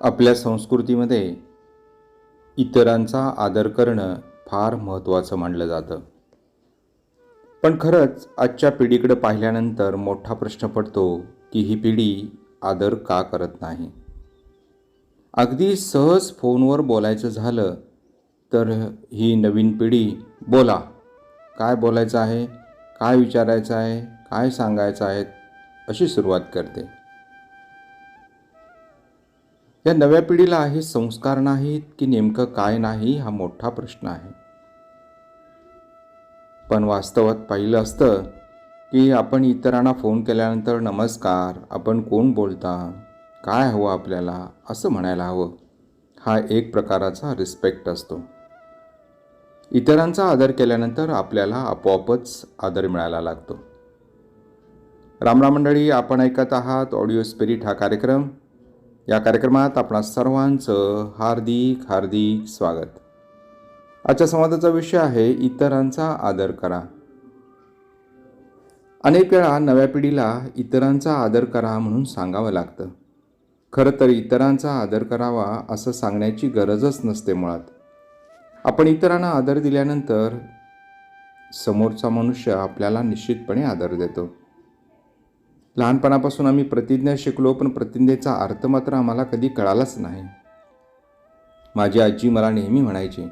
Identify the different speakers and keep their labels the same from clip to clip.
Speaker 1: आपल्या संस्कृतीमध्ये इतरांचा आदर करणं फार महत्त्वाचं मानलं जातं. पण खरंच आजच्या पिढीकडे पाहिल्यानंतर मोठा प्रश्न पडतो की ही पिढी आदर का करत नाही? अगदी सहज फोनवर बोलायचं झालं तर ही नवीन पिढी बोला. काय बोलायचं आहे? काय विचारायचं आहे? काय सांगायचं आहे? अशी सुरुवात करते. या नव्या पिढीला हे संस्कार नाहीत की नेमकं काय नाही हा मोठा प्रश्न आहे. पण वास्तवात पाहिलं असतं की आपण इतरांना फोन केल्यानंतर नमस्कार आपण कोण बोलता काय हवं आपल्याला असं म्हणायला हवं. हा एक प्रकाराचा रिस्पेक्ट असतो. इतरांचा आदर केल्यानंतर आपल्याला आपोआपच आदर मिळायला लागतो. रामराम मंडळी आपण ऐकत आहात ऑडिओ स्पिरिट हा कार्यक्रम. या कार्यक्रमात आपणा सर्वांचं हार्दिक हार्दिक स्वागत. आजच्या संवादाचा विषय आहे इतरांचा आदर करा. अनेक वेळा नव्या पिढीला इतरांचा आदर करा म्हणून सांगावं लागतं. खरं तर इतरांचा आदर करावा असं सांगण्याची गरजच नसते मुळात. आपण इतरांना आदर दिल्यानंतर समोरचा मनुष्य आपल्याला निश्चितपणे आदर देतो. लहानपणापासून आम्ही प्रतिज्ञा शिकलो पण प्रतिज्ञेचा अर्थ मात्र आम्हाला कधी कळालाच नाही. माझी आजी मला नेहमी म्हणायची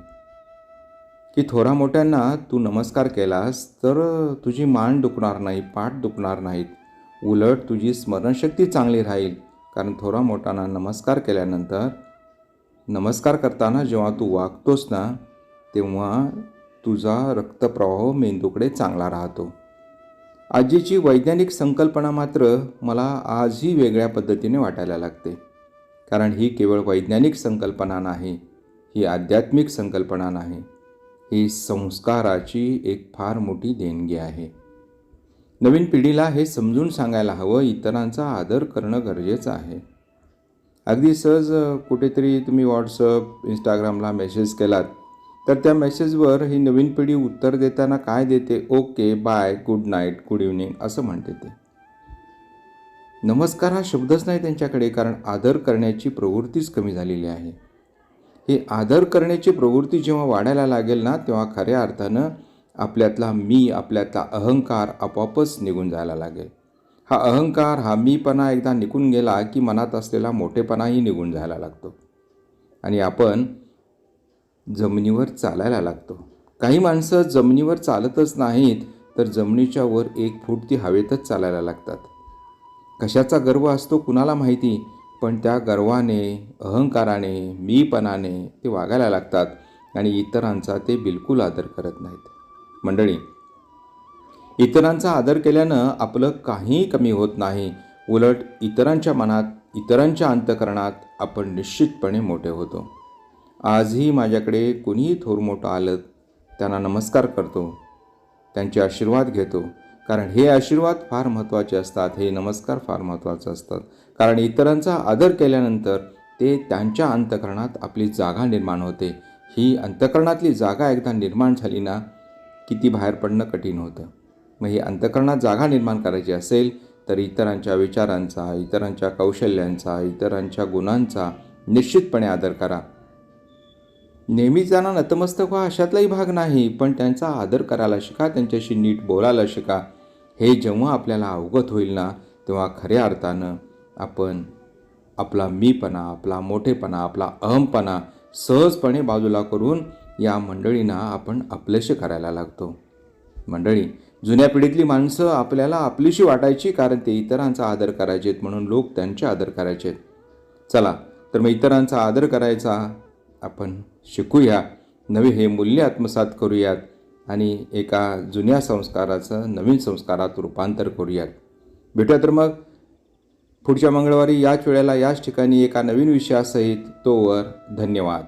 Speaker 1: की थोरा मोठ्यांना तू नमस्कार केलास तर तुझी मान दुखणार नाही पाठ दुखणार नाहीत. उलट तुझी स्मरणशक्ती चांगली राहील. कारण थोरा मोठ्यांना नमस्कार केल्यानंतर नमस्कार करताना जेव्हा तू वागतोस ना तेव्हा तुझा रक्तप्रवाह मेंदूकडे चांगला राहतो. आजीची वैज्ञानिक संकल्पना मात्र मला आजही वेगळ्या पद्धतीने वाटायला लागते. कारण ही केवळ वैज्ञानिक संकल्पना नाही ही आध्यात्मिक संकल्पना नाही. ही संस्काराची एक फार मोठी देणगी आहे. नवीन पिढीला हे समजून सांगायला हवं इतरांचा आदर करणं गरजेचं आहे. अगदी सहज कुठेतरी तुम्ही व्हॉट्सअप इंस्टाग्रामला मेसेज केलात तर त्या मेसेजवर ही नवीन पिढी उत्तर देताना काय देते? Okay bye good night good evening असं म्हणते ते. नमस्कार हा शब्दच नाही त्यांच्याकडे कारण आदर करण्याची प्रवृत्तीच कमी झालेली आहे. ही आदर करण्याची प्रवृत्ती जेव्हा वाढायला लागेल ना तेव्हा खऱ्या अर्थानं आपल्यातला मी आपल्यातला अहंकार आपोआपच निघून जायला लागेल. हा अहंकार हा मीपणा एकदा निघून गेला की मनात असलेला मोठेपणाही निघून जायला लागतो. आणि आपण जमिनीवर चालायला लागतो. काही माणसं जमिनीवर चालतच नाहीत तर जमिनीच्या वर एक फूट ती हवेतच चालायला लागतात. कशाचा गर्व असतो कुणाला माहिती? पण त्या गर्वाने अहंकाराने मीपणाने ते वागायला लागतात आणि इतरांचा ते बिलकुल आदर करत नाहीत. मंडळी इतरांचा आदर केल्यानं आपलं काहीही कमी होत नाही. उलट इतरांच्या मनात इतरांच्या अंतकरणात आपण निश्चितपणे मोठे होतो. आजही माझ्याकडे कुणीही थोर मोठं आलं त्यांना नमस्कार करतो त्यांचे आशीर्वाद घेतो. कारण हे आशीर्वाद फार महत्त्वाचे असतात हे नमस्कार फार महत्त्वाचे असतात. कारण इतरांचा आदर केल्यानंतर ते त्यांच्या अंतकरणात आपली जागा निर्माण होते. ही अंतकरणातली जागा एकदा निर्माण झाली ना की ती बाहेर पडणं कठीण होतं. मग ही अंतकरणात जागा निर्माण करायची असेल तर इतरांच्या विचारांचा इतरांच्या कौशल्यांचा इतरांच्या गुणांचा निश्चितपणे आदर करा. नेहमीच त्यांना नतमस्तक व्हा अशातलाही भाग नाही पण त्यांचा आदर करायला शिका त्यांच्याशी नीट बोलायला शिका. हे जेव्हा आपल्याला अवगत होईल ना तेव्हा खऱ्या अर्थानं आपण आपला मीपणा आपला मोठेपणा आपला अहमपणा सहजपणे बाजूला करून या मंडळींना आपण आपलेसे करायला लागतो. मंडळी जुन्या पिढीतली माणसं आपल्याला आपलीशी वाटायची कारण ते इतरांचा आदर करायचेत म्हणून लोक त्यांचे आदर करायचेत. चला तर मग इतरांचा आदर करायचा आपण शिकूया. नवे हे मूल्य आत्मसात करूयात आणि एका जुन्या संस्काराचं नवीन संस्कारात रूपांतर करूयात. भेटूया तर मग. पुढच्या मंगळवारी याच वेळेला याच ठिकाणी एका नवीन विषयासहित तोवर धन्यवाद.